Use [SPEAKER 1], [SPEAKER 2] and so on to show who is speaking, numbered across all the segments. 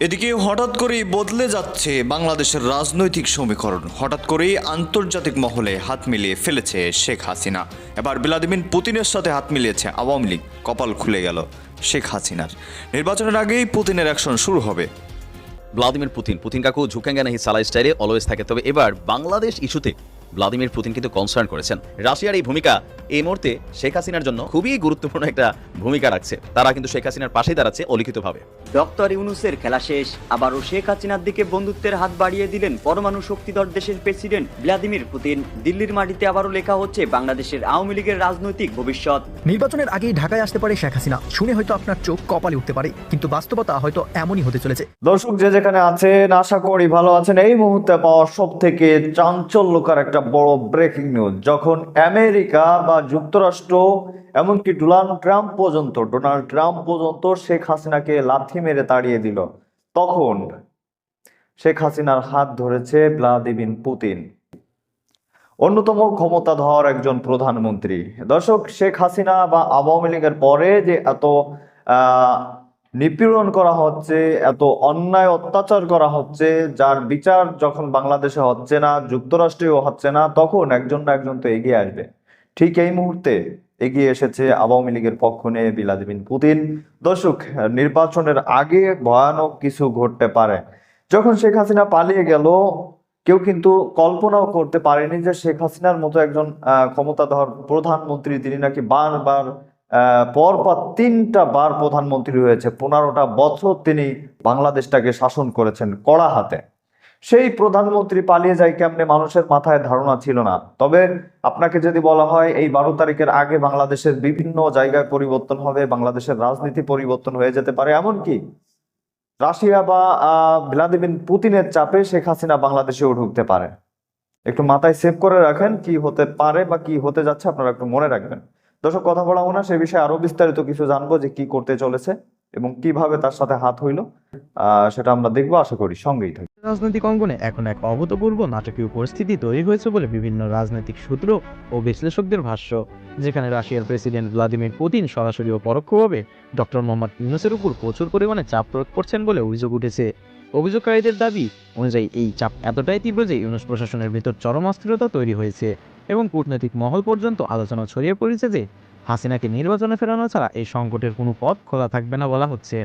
[SPEAKER 1] এদিকে হঠাৎ করেই বদলে যাচ্ছে বাংলাদেশের রাজনৈতিক সমীকরণ। হঠাৎ করেই আন্তর্জাতিক মহলে হাত মিলিয়ে ফেলেছে শেখ হাসিনা। এবার ভ্লাদিমির পুতিনের সাথে হাত মিলিয়েছে আওয়ামী লীগ। কপাল খুলে গেল শেখ হাসিনার। নির্বাচনের আগেই পুতিনের অ্যাকশন শুরু হবে।
[SPEAKER 2] Vladimir Putin. পুতিন কাকু ঝুঁকেঙ্গা নাহি সালাই স্টাইলে অলওয়েজ থাকে। তবে এবার বাংলাদেশ ইস্যুতে ভ্লাদিমির পুতিন কিন্তু কনসার্ন করেছেন। রাশিয়ার এই ভূমিকা এই মুহূর্তে শেখ হাসিনার জন্য খুবই গুরুত্বপূর্ণ একটা ভূমিকা রাখছে। তারা কিন্তু শেখ হাসিনার পাশেই দাঁড়াচ্ছে অলিখিতভাবে।
[SPEAKER 3] ডক্টর ইউনুসের খেলা শেষ আবারও শেখ হাসিনার দিকে বন্ধুত্বের হাত বাড়িয়ে দিলেন পরমাণু শক্তিধর দেশের প্রেসিডেন্ট ভ্লাদিমির পুতিন। দিল্লির মাটিতে আবারও লেখা হচ্ছে বাংলাদেশের আওয়ামী লীগের রাজনৈতিক ভবিষ্যৎ।
[SPEAKER 4] নির্বাচনের আগেই ঢাকায় আসতে পারে শেখ হাসিনা। শুনে হয়তো আপনার চোখ কপালে উঠতে পারে কিন্তু বাস্তবতা হয়তো এমনই হতে চলেছে।
[SPEAKER 1] দর্শক যে যেখানে আছেন আশা করি ভালো আছেন। এই মুহূর্তে পাওয়া সব থেকে চাঞ্চল্যকার একটা বড় ব্রেকিং নিউজ যখন আমেরিকা বা যুক্তরাষ্ট্র, এমনকি ডোনাল্ড ট্রাম্প পর্যন্ত, ডোনাল্ড ট্রাম্প পর্যন্ত শেখ হাসিনাকে লাথি মেরে তাড়িয়ে দিল। তখন শেখ হাসিনার হাত ধরেছে ভ্লাদিমির পুতিন, অন্যতম ক্ষমতাধর একজন প্রধানমন্ত্রী। দর্শক, শেখ হাসিনা বা আওয়ামী লীগের পরে যে এত নিপীড়ন করা হচ্ছে, এত অন্যায় অত্যাচার করা হচ্ছে, যার বিচার যখন বাংলাদেশে হচ্ছে না, যুক্তরাষ্ট্রেও হচ্ছে না, তখন একজন না একজন তো এগিয়ে আসবে। ঠিক এই মুহূর্তে এগিয়ে এসেছে আওয়ামী লীগের পক্ষ নিয়ে বিলাদিবিন পুতিন। দর্শক নির্বাচনের আগে ভয়ানক কিছু ঘটতে পারে। যখন শেখ হাসিনা পালিয়ে গেল কেউ কিন্তু কল্পনাও করতে পারেনি যে শেখ হাসিনার মতো একজন ক্ষমতাধর প্রধানমন্ত্রী তিনি নাকি বারবার আহ, পরপর তিনটা বার প্রধানমন্ত্রী হয়েছে পনেরোটা বছর তিনি বাংলাদেশটাকে শাসন করেছেন কড়া হাতে। সেই প্রধানমন্ত্রী পালিয়ে যায় কেমনে মানুষের মাথায় ধারণা ছিল না। তবে আপনাকে যদি বলা হয়, এই বারো তারিখের আগে বাংলাদেশের বিভিন্ন জায়গায় পরিবর্তন হবে, বাংলাদেশের রাজনীতি পরিবর্তন হয়ে যেতে পারে এমনকি রাশিয়া বা ভ্লাদিমির পুতিনের চাপে শেখ হাসিনা বাংলাদেশেও ঢুকতে পারে। একটু মাথায় সেভ করে রাখেন, কি হতে পারে বা কি হতে যাচ্ছে, আপনারা একটু মনে রাখবেন। দর্শক, কথা বলাবো না, সে বিষয়ে আরও বিস্তারিত কিছু জানব যে কি করতে চলেছে। এবং কীভাবে তার সাথে হাত হইল সেটা আমরা দেখব, আশা করি সঙ্গেই থাকি
[SPEAKER 5] রাজনৈতিক অঙ্গনে এখন এক অভূতপূর্ব নাটকীয় পরিস্থিতি তৈরি হয়েছে বলে বিভিন্ন রাজনৈতিক সূত্র ও বিশ্লেষকদের ভাষ্য, যেখানে রাশিয়ার প্রেসিডেন্ট ভ্লাদিমির পুতিন সরাসরি ও পরোক্ষভাবে ডক্টর মোহাম্মদ ইউনুসের উপর প্রচুর পরিমাণে চাপ প্রয়োগ করছেন বলে অভিযোগ উঠেছে। অভিযোগকারীদের দাবি অনুযায়ী এই চাপ এতটাই তীব্র যে ইউনুস প্রশাসনের ভিতর চরম অস্থিরতা তৈরি হয়েছে এবং কূটনৈতিক মহল পর্যন্ত আলোচনা ছড়িয়ে পড়েছে যে হাসিনাকে নির্বাচনে ফেরানো ছাড়া এই সংকটের কোনো পথ খোলা থাকবে না বলা হচ্ছে।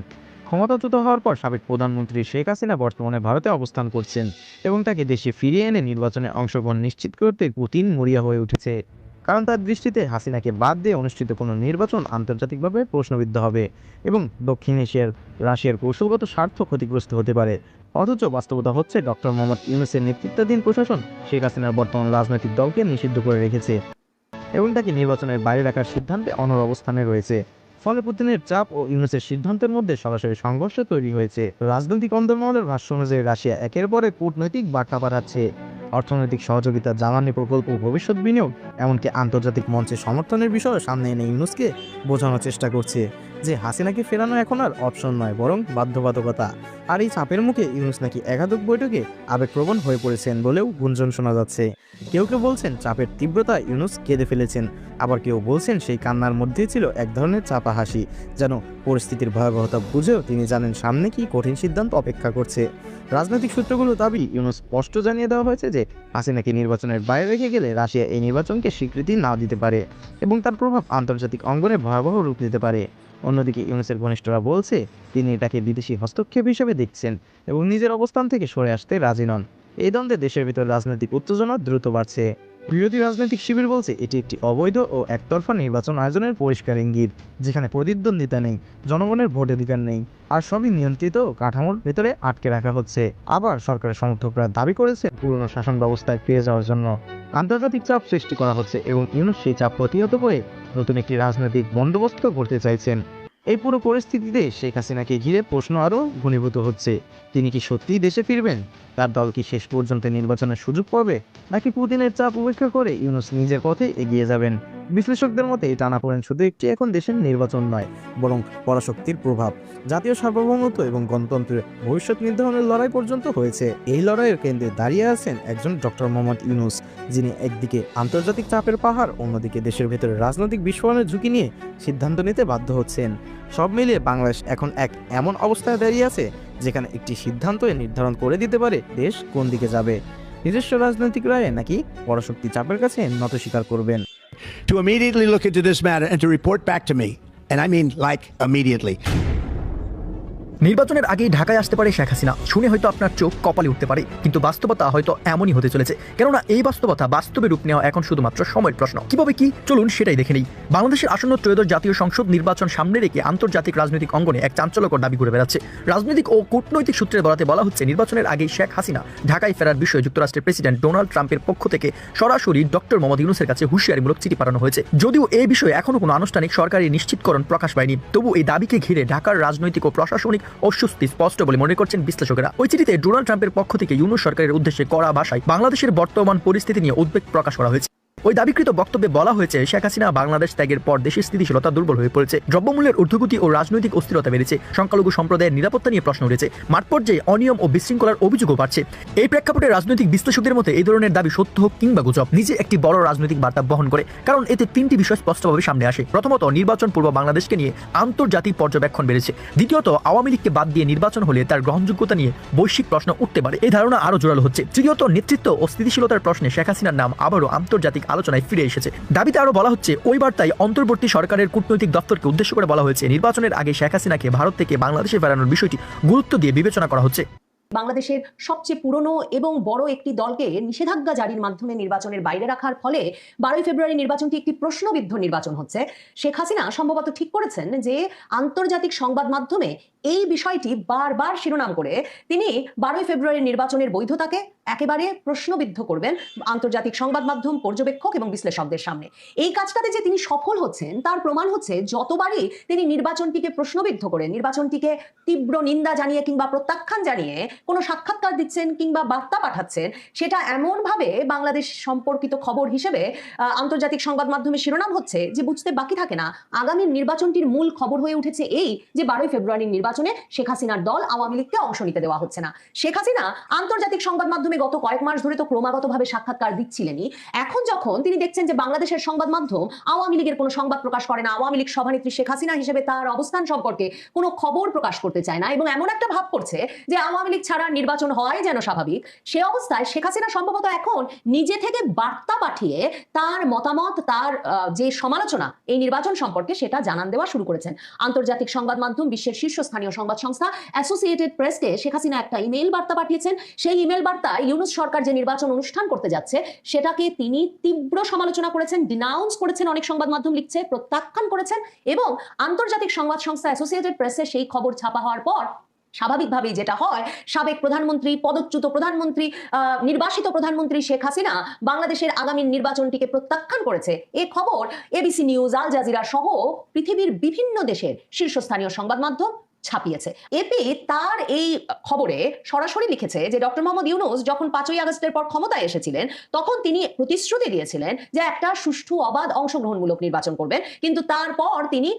[SPEAKER 5] ক্ষমতাচ্যুত হওয়ার পর সাবেক প্রধানমন্ত্রী শেখ হাসিনা বর্তমানে ভারতে অবস্থান করছেন এবং তাকে দেশে ফিরিয়ে এনে নির্বাচনে অংশগ্রহণ নিশ্চিত করতে পুতিন মরিয়া হয়ে উঠেছে। কারণ তার দৃষ্টিতে হাসিনাকে বাদ দিয়ে অনুষ্ঠিত কোনো নির্বাচন আন্তর্জাতিকভাবে প্রশ্নবিদ্ধ হবে এবং দক্ষিণ এশিয়ার রাশিয়ার কৌশলগত স্বার্থ ক্ষতিগ্রস্ত হতে পারে। অথচ বাস্তবতা হচ্ছে ডক্টর মোহাম্মদ ইউনুসের নেতৃত্বাধীন প্রশাসন শেখ হাসিনার বর্তমান রাজনৈতিক দলকে নিষিদ্ধ করে রেখেছে। এবং তাকে নির্বাচনের বাইরে রাখার সিদ্ধান্তে অনর অবস্থানে রয়েছে। ফলে পুতিনের চাপ ও ইউনুসের সিদ্ধান্তের মধ্যে সরাসরি সংঘর্ষ তৈরি হয়েছে। রাজনৈতিক অন্তর্মহলের ভাষ্য অনুযায়ী, রাশিয়া একের পরে কূটনৈতিক বার্তা পাঠাচ্ছে। অর্থনৈতিক সহযোগিতা জ্বালানি প্রকল্প ভবিষ্যৎ বিনিয়োগ এমনকি আন্তর্জাতিক মঞ্চে সমর্থনের বিষয়ে সামনে এনে ইউনুসকে বোঝানোর চেষ্টা করছে যে হাসিনাকে ফেরানো এখন আর অপশন নয়, বরং বাধ্যবাধকতা। আর এই চাপের মুখে ইউনুস নাকি একাধিক বৈঠকে আবেগপ্রবণ হয়ে পড়েছেন বলেও গুঞ্জন শোনা যাচ্ছে। কেউ কেউ বলছেন চাপের তীব্রতা ইউনুস কেঁদে ফেলেছেন, আবার কেউ বলছেন সেই কান্নার মধ্যেই ছিল এক ধরনের চাপা হাসি, যেন পরিস্থিতির ভয়াবহতা বুঝেও তিনি জানেন সামনে কি কঠিন সিদ্ধান্ত অপেক্ষা করছে। রাজনৈতিক সূত্রগুলো দাবি, ইউনুস স্পষ্ট জানিয়ে দেওয়া হয়েছে যে হাসিনাকে নির্বাচনের বাইরে রেখে গেলে রাশিয়া এই নির্বাচনকে স্বীকৃতি না দিতে পারে এবং তার প্রভাব আন্তর্জাতিক অঙ্গনে ভয়াবহ রূপ নিতে পারে। অন্যদিকে ইউনেসের ঘনিষ্ঠরা বলছে, তিনি এটাকে বিদেশি হস্তক্ষেপ হিসেবে দেখছেন এবং নিজের অবস্থান থেকে সরে আসতে রাজি নন। এই দ্বন্দ্বে দেশের ভিতর রাজনৈতিক উত্তেজনা দ্রুত বাড়ছে। বিরোধী রাজনৈতিক শিবির বলছে, এটি একটি অবৈধ ও একতরফা নির্বাচন আয়োজনের পরিষ্কার ইঙ্গিত। যেখানে প্রতিদ্বন্দ্বিতা নেই, জনগণের ভোট অধিকার নেই, আর সবই নিয়ন্ত্রিত কাঠামোর ভেতরে আটকে রাখা হচ্ছে। আবার সরকারের সমর্থকরা দাবি করেছে পুরনো শাসন ব্যবস্থায় ফিরে যাওয়ার জন্য। আন্তর্জাতিক চাপ সৃষ্টি করা হচ্ছে এবং ইউনুস সেই চাপ প্রতিহত করে নতুন একটি রাজনৈতিক বন্দোবস্ত করতে চাইছেন। এই পুরো পরিস্থিতিতে শেখ হাসিনাকে ঘিরে প্রশ্ন আরও ঘনীভূত হচ্ছে, তিনি কি সত্যিই দেশে ফিরবেন? তার দল কি শেষ পর্যন্ত নির্বাচনের সুযোগ পাবে, নাকি পুতিনের চাপ উপেক্ষা করে ইউনুস নিজের পথে এগিয়ে যাবেন? বিশ্লেষকদের মতে এই টানাপোড়েন শুধু একটি এখন দেশের নির্বাচন নয়, বরং পরাশক্তির প্রভাব। জাতীয় সার্বভৌমত্ব এবং গণতন্ত্রের ভবিষ্যৎ নির্ধারণের লড়াই পর্যন্ত হয়েছে। এই লড়াইয়ের কেন্দ্রে দাঁড়িয়ে আছেন একজন ডক্টর মোহাম্মদ ইউনুস, যিনি একদিকে আন্তর্জাতিক চাপের পাহাড়, অন্যদিকে দেশের ভেতরে রাজনৈতিক বিস্ফোরণের ঝুঁকি নিয়ে সিদ্ধান্ত নিতে বাধ্য হচ্ছেন। সব মিলিয়ে বাংলাদেশ এখন এক এমন অবস্থায় দাঁড়িয়ে আছে যেখানে একটি সিদ্ধান্ত নির্ধারণ করে দিতে পারে দেশ কোন দিকে যাবে নিজস্ব রাজনৈতিক রায়ে নাকি পরাশক্তি চাপের কাছে নত স্বীকার করবেন
[SPEAKER 6] to immediately look into this matter and to report back to me. And I mean, like, immediately.
[SPEAKER 4] নির্বাচনের আগেই ঢাকায় আসতে পারে শেখ হাসিনা। শুনে হয়তো আপনার চোখ কপালে উঠতে পারে, কিন্তু বাস্তবতা হয়তো এমনই হতে চলেছে। কেননা এই বাস্তবতা বাস্তবে রূপ নেওয়া এখন শুধুমাত্র সময়ের প্রশ্ন। কীভাবে কি? চলুন সেটাই দেখে নেই। বাংলাদেশের আসন্ন ত্রয়োদশ জাতীয় সংসদ নির্বাচন সামনে রেখে আন্তর্জাতিক রাজনৈতিক অঙ্গনে এক চাঞ্চল্যকর দাবি করে বেড়াচ্ছে। রাজনৈতিক ও কূটনৈতিক সূত্রের বলাতে বলা হচ্ছে, নির্বাচনের আগেই শেখ হাসিনা ঢাকায় ফেরার বিষয়ে যুক্তরাষ্ট্রের প্রেসিডেন্ট ডোনাল্ড ট্রাম্পের পক্ষ থেকে সরাসরি ডক্টর মোহাম্মদ ইউনুসের কাছে হুঁশিয়ারিমূলক চিঠি পাঠানো হয়েছে। যদিও এই বিষয়ে এখনও কোনো আনুষ্ঠানিক সরকারি নিশ্চিতকরণ প্রকাশ পায়নি, তবু এই দাবিকে ঘিরে ঢাকার রাজনৈতিক ও প্রশাসনিক অস্বস্তি স্পষ্ট বলে মনে করছেন বিশ্লেষকেরা। ওই চিঠিতে ডোনাল্ড ট্রাম্পের পক্ষ থেকে ইউনো সরকারের উদ্দেশ্যে করা ভাষায় বাংলাদেশের বর্তমান পরিস্থিতি নিয়ে উদ্বেগ প্রকাশ করা হয়েছে। ওই দাবিকৃত বক্তব্যে বলা হয়েছে, শেখ হাসিনা বাংলাদেশ ত্যাগের পর দেশের স্থিতিশীলতা দুর্বল হয়ে পড়েছে। দ্রব্যমূল্যের ঊর্ধ্বগতি ও রাজনৈতিক অস্থিরতা বেড়েছে। সংখ্যালঘু সম্প্রদায়ের নিরাপত্তা নিয়ে প্রশ্ন উঠেছে। মাঠ পর্যায়ে অনিয়ম ও বিশৃঙ্খলার অভিযোগও বাড়ছে। এই প্রেক্ষাপটে রাজনৈতিক বিশ্লেষকদের মতে এই ধরনের দাবি সত্য হোক কিংবা গুজব, নিজে একটি বড় রাজনৈতিক বার্তা বহন করে, কারণ এতে তিনটি বিষয় স্পষ্টভাবে সামনে আসে। প্রথমত, নির্বাচন পূর্ব বাংলাদেশকে নিয়ে আন্তর্জাতিক পর্যবেক্ষণ বেড়েছে। দ্বিতীয়ত, আওয়ামী লীগকে বাদ দিয়ে নির্বাচন হলে তার গ্রহণযোগ্যতা নিয়ে বৈশ্বিক প্রশ্ন উঠতে পারে। এই ধারণা আরও জোরালো হচ্ছে। তৃতীয়ত, নেতৃত্ব ও স্থিতিশীলতার প্রশ্নে শেখ হাসিনার নাম আবারও আন্তর্জাতিক আলোচনায় ফিরে এসেছে। দাবিতে আরও বলা হচ্ছে, ওই বার্তায় অন্তর্বর্তী সরকারের কূটনৈতিক দপ্তরকে উদ্দেশ্য করে বলা হয়েছে, নির্বাচনের আগে শেখ হাসিনাকে ভারত থেকে বাংলাদেশে ফেরানোর বিষয়টি গুরুত্ব দিয়ে বিবেচনা করা হচ্ছে।
[SPEAKER 7] বাংলাদেশের সবচেয়ে পুরনো এবং বড় একটি দলকে নিষেধাজ্ঞা জারির মাধ্যমে নির্বাচনের বাইরে রাখার ফলে বারোই ফেব্রুয়ারি নির্বাচনটি একটি প্রশ্নবিদ্ধ নির্বাচন হচ্ছে। শেখ হাসিনা সম্ভবত ঠিক করেছেন যে আন্তর্জাতিক সংবাদ মাধ্যমে এই বিষয়টি বারবার শিরোনাম করে তিনি বারোই ফেব্রুয়ারি নির্বাচনের বৈধতাকে একেবারে প্রশ্নবিদ্ধ করবেন আন্তর্জাতিক সংবাদ মাধ্যম, পর্যবেক্ষক এবং বিশ্লেষকদের সামনে। এই কাজটাতে যে তিনি সফল হচ্ছেন, তার প্রমাণ হচ্ছে যতবারই তিনি নির্বাচনটিকে প্রশ্নবিদ্ধ করে, নির্বাচনটিকে তীব্র নিন্দা জানিয়ে কিংবা প্রত্যাখ্যান জানিয়ে কোনো সাক্ষাৎকার দিচ্ছেন কিংবা বার্তা পাঠাচ্ছেন, সেটা এমনভাবে বাংলাদেশ সম্পর্কিত খবর হিসেবে আন্তর্জাতিক সংবাদ মাধ্যমে শিরোনাম হচ্ছে যে বুঝতে বাকি থাকে না আগামী নির্বাচনটির মূল খবর হয়ে উঠেছে এই যে বারোই ফেব্রুয়ারির নির্বাচনে শেখ হাসিনার দল আওয়ামী লীগকে অংশ নিতে দেওয়া হচ্ছে না। শেখ হাসিনা আন্তর্জাতিক সংবাদ মাধ্যমে গত কয়েক মাস ধরে তো ক্রমাগতভাবে সাক্ষাৎকার দিচ্ছিলেনই। এখন যখন তিনি দেখছেন যে বাংলাদেশের সংবাদ মাধ্যম আওয়ামী লীগের কোনো সংবাদ প্রকাশ করে না, আওয়ামী লীগ সভানেত্রী শেখ হাসিনা হিসেবে তার অবস্থান সম্পর্কে কোনো খবর প্রকাশ করতে চায় না এবং এমন একটা ভাব করছে যে আওয়ামী লীগ ছাড়া নির্বাচন হয় যেন স্বাভাবিক, সে অবস্থায় শেখ হাসিনা সম্ভবত এখন নিজে থেকে বার্তা পাঠিয়ে তার মতামত, তার যে সমালোচনা এই নির্বাচন সম্পর্কে সেটা জানান দেওয়া শুরু করেছেন। আন্তর্জাতিক সংবাদ মাধ্যম বিশ্বের শীর্ষস্থানীয় সংবাদ সংস্থা অ্যাসোসিয়েটেড প্রেসকে শেখ হাসিনা একটা ইমেল বার্তা পাঠিয়েছেন। সেই ইমেল বার্তায় ইউনুস সরকার যে নির্বাচন অনুষ্ঠান করতে যাচ্ছে, সেটাকে তিনি তীব্র সমালোচনা করেছেন ডিনাউন্স করেছেন, অনেক সংবাদ মাধ্যম লিখছে, প্রত্যাখ্যান করেছেন এবং আন্তর্জাতিক সংবাদ সংস্থা অ্যাসোসিয়েটেড প্রেসে সেই খবর ছাপা হওয়ার পর স্বাভাবিকভাবেই যেটা হয়, সাবেক প্রধানমন্ত্রী, পদচ্যুত প্রধানমন্ত্রী নির্বাসিত প্রধানমন্ত্রী শেখ হাসিনা বাংলাদেশের আগামী নির্বাচনটিকে প্রত্যাখ্যান করেছে। এ খবর এবিসি নিউজ আল জাজিরা সহ পৃথিবীর বিভিন্ন দেশের শীর্ষস্থানীয় সংবাদ মাধ্যম ছাপিয়েছে। এপি তার এই খবরে সরাসরি লিখেছে যে, ডক্টর মোহাম্মদ ইউনুস যখন পাঁচই আগস্টের পর ক্ষমতায় এসেছিলেন, তখন তিনি প্রতিশ্রুতি দিয়েছিলেন যে, একটা সুষ্ঠু, অবাধ অংশগ্রহণমূলক নির্বাচন করবেন। কিন্তু তারপর তিনি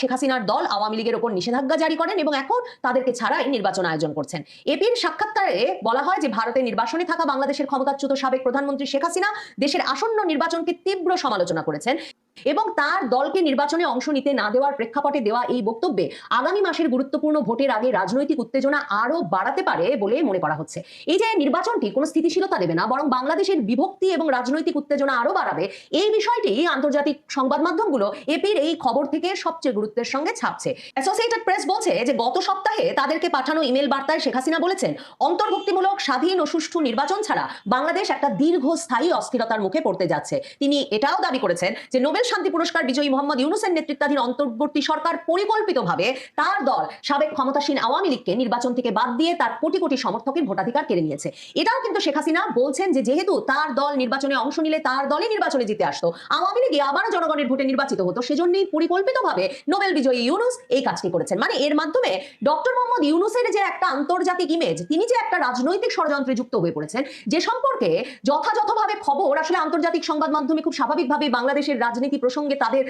[SPEAKER 7] শেখ হাসিনার দল আওয়ামী লীগের ওপর নিষেধাজ্ঞা জারি করেন এবং এখন তাদেরকে ছাড়াই নির্বাচন আয়োজন করছেন। এপির সাক্ষাৎকারে বলা হয় যে, ভারতে নির্বাসনে থাকা বাংলাদেশের ক্ষমতাচ্যুত সাবেক প্রধানমন্ত্রী শেখ হাসিনা দেশের আসন্ন নির্বাচনকে তীব্র সমালোচনা করেছেন। এবং তার দলকে নির্বাচনে অংশ নিতে না দেওয়ার প্রেক্ষাপটে দেওয়া এই বক্তব্যে আগামী মাসের গুরুত্বপূর্ণ ভোটের আগে রাজনৈতিক উত্তেজনা আরও বাড়াতে পারে বলে মনে করা হচ্ছে। এই যে নির্বাচনটি কোনো স্থিতিশীলতা দেবে না, বরং বাংলাদেশের বিভক্তি এবং রাজনৈতিক উত্তেজনা আরও বাড়াবে, এই বিষয়টি আন্তর্জাতিক সংবাদ মাধ্যমগুলো এপির এই খবর থেকে সবচেয়ে গুরুত্বের সঙ্গে ছাপছে। অ্যাসোসিয়েটেড প্রেস বলছে যে গত সপ্তাহে তাদেরকে পাঠানো ইমেল বার্তায় শেখ হাসিনা বলেছেন, অন্তর্ভুক্তিমূলক, স্বাধীন ও সুষ্ঠু নির্বাচন ছাড়া বাংলাদেশ একটা দীর্ঘস্থায়ী অস্থিরতার মুখে পড়তে যাচ্ছে। তিনি এটাও দাবি করেছেন যে নোবেল শান্তি পুরস্কার বিজয়ী মোহাম্মদ ইউনুসের নেতৃত্বাধীন অন্তর্বর্তী সরকার পরিকল্পিতভাবে তার দল সাবেক ক্ষমতাসীন আওয়ামী লীগকে নির্বাচন থেকে বাদ দিয়ে তার কোটি কোটি সমর্থকের ভোটাধিকার কেড়ে নিয়েছে। এটাও কিন্তু শেখ হাসিনা বলছেন যে যেহেতু তার দল নির্বাচনে অংশ নিলে তার দলই নির্বাচনে জিতে আসতো, আওয়ামী লীগে আবারও জনগণের ভোটে নির্বাচিত হতো, সেজন্যই পরিকল্পিতভাবে নোবেল বিজয়ী ইউনুস এই কাজটি করেছেন। মানে এর মাধ্যমে ডক্টর মোহাম্মদ ইউনুসের যে একটা আন্তর্জাতিক ইমেজ তিনি যে একটা রাজনৈতিক ষড়যন্ত্রে যুক্ত হয়ে পড়েছেন, যে সম্পর্কে যথাযথভাবে খবর আসলে আন্তর্জাতিক সংবাদ মাধ্যমে খুব স্বাভাবিকভাবে বাংলাদেশের রাজনীতি রাজনীতি প্রসঙ্গে তাদের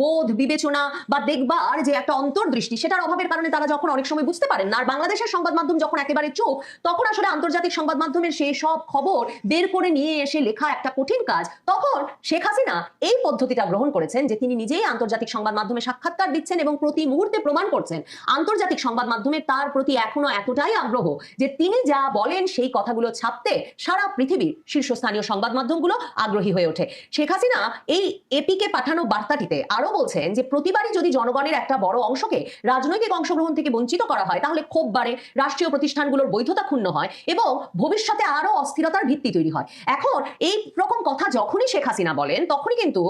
[SPEAKER 7] বোধ, বিবেচনা বা দেখবার যে একটা অন্তর্দৃষ্টি, সেটার অভাবের কারণে তারা যখন অনেক সময় বুঝতে পারেন না, আর বাংলাদেশের সংবাদ মাধ্যম যখন একেবারে চুপ তখন আসলে আন্তর্জাতিক সংবাদ মাধ্যমের সেই সব খবর বের করে নিয়ে এসে লেখা একটা কঠিন কাজ, তখন শেখ হাসিনা এই পদ্ধতিটা গ্রহণ করেছেন যে তিনি নিজেই আন্তর্জাতিক সংবাদ মাধ্যমে সাক্ষাৎকার দিচ্ছেন এবং প্রতি মুহূর্তে প্রমাণ করছেন, আন্তর্জাতিক সংবাদ মাধ্যমে তার প্রতি এখনও এতটাই আগ্রহ যে তিনি যা বলেন সেই কথাগুলো ছাপতে সারা পৃথিবীর শীর্ষস্থানীয় সংবাদ মাধ্যমগুলো আগ্রহী হয়ে ওঠে। শেখ হাসিনা এই এপিকে পাঠানো বার্তাটিতে আরও বলছেন যে, প্রতিবারই যদি জনগণের একটা বড় অংশকে রাজনৈতিক অংশগ্রহণ থেকে বঞ্চিত করা হয়, তাহলে ক্ষোভ বাড়ে, রাষ্ট্রীয় প্রতিষ্ঠানগুলোর বৈধতা ক্ষুণ্ণ হয় এবং ভবিষ্যতে আরও অস্থিরতার ভিত্তি তৈরি হয়। এখন এই রকম কথা যখনই শেখ হাসিনা বলেন, তখনই কিন্তু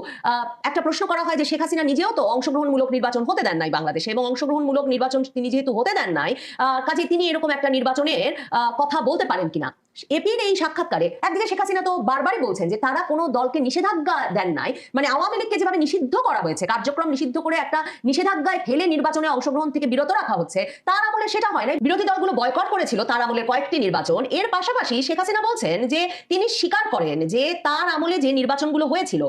[SPEAKER 7] একটা প্রশ্ন করা হয় যে, শেখ হাসিনা নিজেও তো অংশগ্রহণমূলক নির্বাচন হতে দেন নাই বাংলাদেশে এবং অংশগ্রহণমূলক নির্বাচন তিনি যেহেতু হতে দেন নাই কাজে তিনি এরকম একটা নির্বাচনের কথা বলতে পারেন কিনা? এপির এই সাক্ষাৎকারে একদিকে শেখ হাসিনা তো বারবারই বলছেন যে তারা কোনো দলকে নিষেধাজ্ঞা দেন নাই। মানে আওয়ামী লীগকে যেভাবে নিষিদ্ধ করা হয়েছে, কার্যক্রম নিষিদ্ধ করে একটা নিষেধাজ্ঞায় ফেলে নির্বাচনে অংশগ্রহণ থেকে বিরত রাখা হচ্ছে, তার আমলে সেটা হয় না বিরোধী দলগুলো বয়কট করেছিল, তার আমলে কয়েকটি নির্বাচন। এর পাশাপাশি শেখ হাসিনা বলছেন যে তিনি স্বীকার করেন যে তার আমলে যে নির্বাচনগুলো হয়েছিল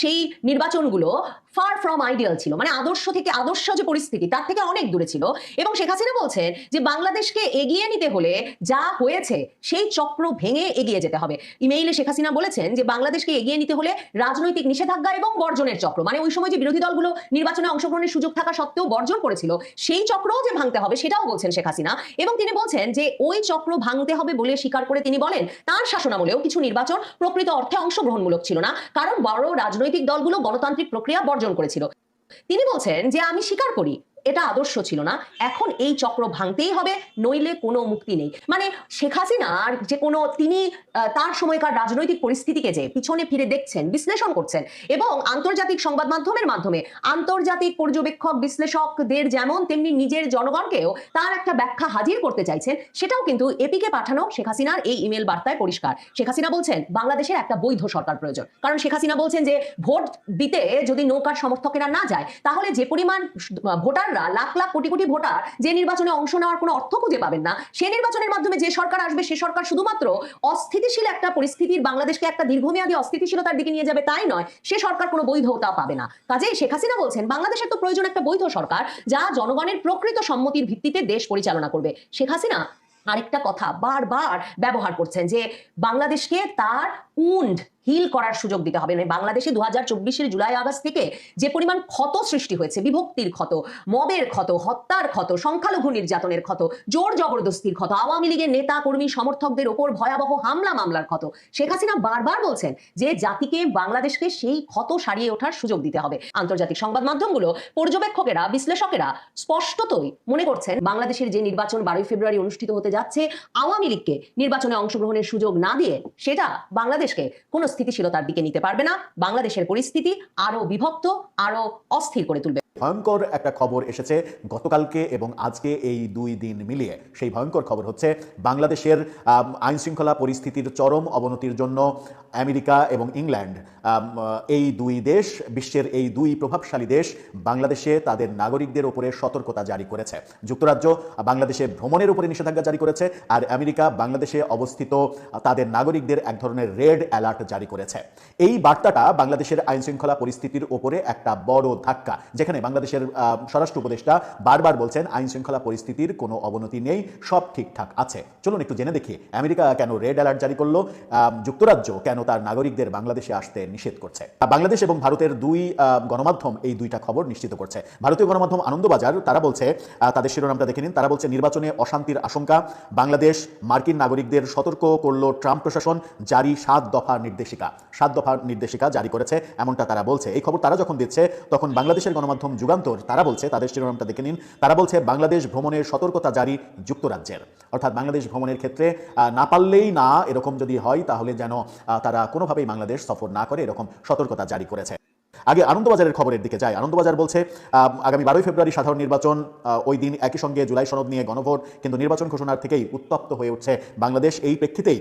[SPEAKER 7] সেই নির্বাচনগুলো ফার ফ্রম আইডিয়াল ছিল। মানে আদর্শ থেকে আদর্শ যে পরিস্থিতি, তার থেকে অনেক দূরে ছিল। এবং শেখ হাসিনা বলছেন যে, বাংলাদেশকে এগিয়ে নিতে হলে যা হয়েছে, সেই চক্র ভেঙে এগিয়ে যেতে হবে। ইমেইলে শেখ হাসিনা বলেছেন যে, বাংলাদেশকে এগিয়ে নিতে হলে রাজনৈতিক নিষেধাজ্ঞা এবং বর্জনের চক্র। মানে ওই সময় যে বিরোধী দলগুলো নির্বাচনে অংশগ্রহণের সুযোগ থাকা সত্ত্বেও বর্জন করেছিল, সেই চক্রও যে ভাঙতে হবে, সেটাও বলছেন শেখ হাসিনা। এবং তিনি বলছেন যে, ওই চক্র ভাঙতে হবে বলে স্বীকার করে তিনি বলেন, তার শাসনামলেও কিছু নির্বাচন প্রকৃত অর্থে অংশগ্রহণমূলক ছিল না। কারণ বড় রাজনৈতিক দলগুলো গণতান্ত্রিক প্রক্রিয়া বর্জন করেছিল। তিনি বলছেন যে আমি স্বীকার করি এটা আদর্শ ছিল না। এখন এই চক্র ভাঙতেই হবে, নইলে কোনো মুক্তি নেই। মানে শেখ হাসিনার যে কোনো তিনি তার সময়কার রাজনৈতিক পরিস্থিতিকে যে পিছনে ফিরে দেখছেন, বিশ্লেষণ করছেন এবং আন্তর্জাতিক সংবাদ মাধ্যমের মাধ্যমে আন্তর্জাতিক পর্যবেক্ষক, বিশ্লেষকদের যেমন, তেমনি নিজের জনগণকেও তার একটা ব্যাখ্যা হাজির করতে চাইছেন, সেটাও কিন্তু এপিকে পাঠানো শেখ হাসিনার এই ইমেল বার্তায় পরিষ্কার। শেখ হাসিনা বলছেন, বাংলাদেশের একটা বৈধ সরকার প্রয়োজন। কারণ শেখ হাসিনা বলছেন যে, ভোট দিতে যদি নৌকার সমর্থকেরা না যায়, তাহলে যে পরিমাণ ভোটাররা লাখ লাখ কোটি কোটি ভোটার যে নির্বাচনে অংশ নেওয়ার কোনো অর্থ খুঁজে পাবেন না। সে নির্বাচনের মাধ্যমে যে সরকার আসবে, সে সরকার শুধুমাত্র অস্থিতিশীল একটা পরিস্থিতির বাংলাদেশকে একটা দীর্ঘমেয়াদী অস্থিতিশীলতার দিকে নিয়ে যাবে তাই নয়, সে সরকার কোনো বৈধতা পাবে না। কাজেই শেখ হাসিনা বলছেন, বাংলাদেশের তো প্রয়োজন একটা বৈধ সরকার যা জনগণের প্রকৃত সম্মতির ভিত্তিতে দেশ পরিচালনা করবে। শেখ হাসিনা আরেকটা কথা বারবার ব্যবহার করছেন যে বাংলাদেশকে তার উন্ড হিল করার সুযোগ দিতে হবে। মানে বাংলাদেশে দু হাজার চব্বিশের জুলাই আগস্ট থেকে যে পরিমাণ ক্ষত সৃষ্টি হয়েছে, বিভক্তির ক্ষত, মবের ক্ষত, হত্যার ক্ষত, সংখ্যালঘু নির্যাতনের ক্ষত, জোর জবরদস্তির ক্ষত, আওয়ামী লীগের নেতা, কর্মী, সমর্থকদের ওপর ভয়াবহ হামলা মামলার ক্ষত, শেখ হাসিনা বারবার বলছেন যে জাতিকে, বাংলাদেশকে সেই ক্ষত সারিয়ে ওঠার সুযোগ দিতে হবে। আন্তর্জাতিক সংবাদ মাধ্যমগুলো পর্যবেক্ষকেরা, বিশ্লেষকেরা স্পষ্টতই মনে করছেন, বাংলাদেশের যে নির্বাচন বারোই ফেব্রুয়ারি অনুষ্ঠিত হতে যাচ্ছে, আওয়ামী লীগকে নির্বাচনে অংশগ্রহণের সুযোগ না দিয়ে সেটা বাংলাদেশকে কোনো স্থিতিশীলতার দিকে নিতে পারবে না। বাংলাদেশের পরিস্থিতি আরও বিভক্ত, আরও অস্থির করে তুলবে।
[SPEAKER 8] ভয়ঙ্কর একটা খবর এসেছে গতকালকে এবং আজকে এই দুই দিন মিলিয়ে। সেই ভয়ঙ্কর খবর হচ্ছে, বাংলাদেশের আইন শৃঙ্খলা পরিস্থিতির চরম অবনতির জন্য আমেরিকা এবং ইংল্যান্ড এই দুই দেশ, বিশ্বের এই দুই প্রভাবশালী দেশ, বাংলাদেশে তাদের নাগরিকদের উপরে সতর্কতা জারি করেছে। যুক্তরাজ্য বাংলাদেশে ভ্রমণের উপরে নিষেধাজ্ঞা জারি করেছে আর আমেরিকা বাংলাদেশে অবস্থিত তাদের নাগরিকদের এক ধরনের রেড অ্যালার্ট জারি করেছে। এই বার্তাটা বাংলাদেশের আইন শৃঙ্খলা পরিস্থিতির উপরে একটা বড় ধাক্কা, যেখানে বাংলাদেশের স্বরাষ্ট্র উপদেষ্টা বারবার বলছেন, আইন শৃঙ্খলা পরিস্থিতির কোনো অবনতি নেই, সব ঠিকঠাক আছে। চলুন একটু জেনে দেখি, আমেরিকা কেন রেড অ্যালার্ট জারি করল যুক্তরাজ্য কেন তার নাগরিকদের বাংলাদেশে আসতে নিষেধ করছে? বাংলাদেশ এবং ভারতের দুই গণমাধ্যম এই দুইটা খবর নিশ্চিত করছে। ভারতীয় গণমাধ্যম আনন্দবাজার, তারা বলছে তাদের শিরোনামটা দেখে নিন, তারা বলছে, নির্বাচনে অশান্তির আশঙ্কা, বাংলাদেশ, মার্কিন নাগরিকদের সতর্ক করল ট্রাম্প প্রশাসন, জারি সাত দফা নির্দেশিকা। সাত দফা নির্দেশিকা জারি করেছে, এমনটা তারা বলছে। এই খবর তারা যখন দিচ্ছে, তখন বাংলাদেশের গণমাধ্যম যুগান্তর। তারা বলছে, তাদের শিরোনামটা দেখে নিন। তারা বলছে, বাংলাদেশ ভ্রমণের সতর্কতা জারি যুক্তরাজ্যের। অর্থাৎ বাংলাদেশ ভ্রমণের ক্ষেত্রে না পারলেই না, এরকম যদি হয়, তাহলে যেন তারা কোনোভাবেই বাংলাদেশ সফর না করে, এরকম সতর্কতা জারি করেছে। আগে আনন্দবাজারের খবরের দিকে যাই। আনন্দবাজার বলছে আগামী বারোই ফেব্রুয়ারি সাধারণ নির্বাচন ওই দিন একই সঙ্গে জুলাই সনদ নিয়ে গণভোট, কিন্তু নির্বাচন ঘোষণার থেকেই উত্তপ্ত হয়ে উঠছে বাংলাদেশ। এই প্রেক্ষিতেই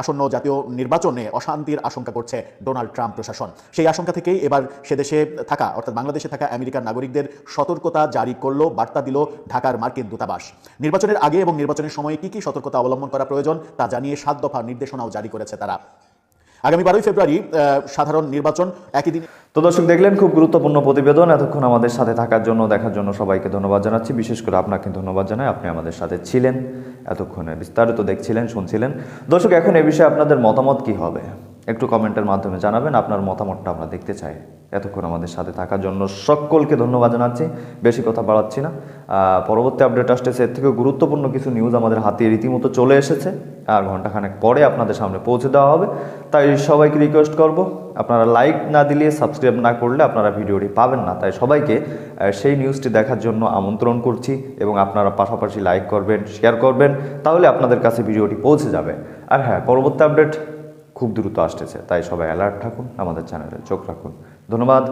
[SPEAKER 8] আসন্ন জাতীয় নির্বাচনে অশান্তির আশঙ্কা করছে ডোনাল্ড ট্রাম্প প্রশাসন। সেই আশঙ্কা থেকেই এবার সে দেশে থাকা, অর্থাৎ বাংলাদেশে থাকা আমেরিকার নাগরিকদের সতর্কতা জারি করল, বার্তা দিল ঢাকার মার্কিন দূতাবাস। নির্বাচনের আগে এবং নির্বাচনের সময়ে কি কি সতর্কতা অবলম্বন করা প্রয়োজন তা জানিয়ে সাত দফা নির্দেশনাও জারি করেছে তারা। আগামী বারোই ফেব্রুয়ারি সাধারণ নির্বাচন, একই দিন।
[SPEAKER 1] তো দর্শক, দেখলেন খুব গুরুত্বপূর্ণ প্রতিবেদন। এতক্ষণ আমাদের সাথে থাকার জন্য, দেখার জন্য সবাইকে ধন্যবাদ জানাচ্ছি। বিশেষ করে আপনাকে ধন্যবাদ জানাই, আপনি আমাদের সাথে ছিলেন। এতক্ষণে বিস্তারিত দেখছিলেন, শুনছিলেন। দর্শক, এখন এ বিষয়ে আপনাদের মতামত কি হবে? একটু কমেন্টের মাধ্যমে জানাবেন আপনার মতামতটা আমরা দেখতে চাই। এতক্ষণ আমাদের সাথে থাকার জন্য সকলকে ধন্যবাদ জানাচ্ছি। বেশি কথা বাড়াচ্ছি না। পরবর্তী আপডেট আসতেছে এর থেকে গুরুত্বপূর্ণ কিছু নিউজ আমাদের হাতে রীতিমতো চলে এসেছে। আর ঘন্টাখানেক পরে আপনাদের সামনে পৌঁছে দেওয়া হবে। তাই সবাইকে রিকোয়েস্ট করব, আপনারা লাইক না দিলে সাবস্ক্রাইব না করলে আপনারা ভিডিওটি পাবেন না। তাই সবাইকে সেই নিউজটি দেখার জন্য আমন্ত্রণ করছি এবং আপনারা পাশাপাশি লাইক করবেন শেয়ার করবেন, তাহলে আপনাদের কাছে ভিডিওটি পৌঁছে যাবে। আর হ্যাঁ পরবর্তী আপডেট খুব দ্রুত আসতেছে। তাই সবাই অ্যালার্ট থাকুন আমাদের চ্যানেলে চোখ রাখুন। ধন্যবাদ।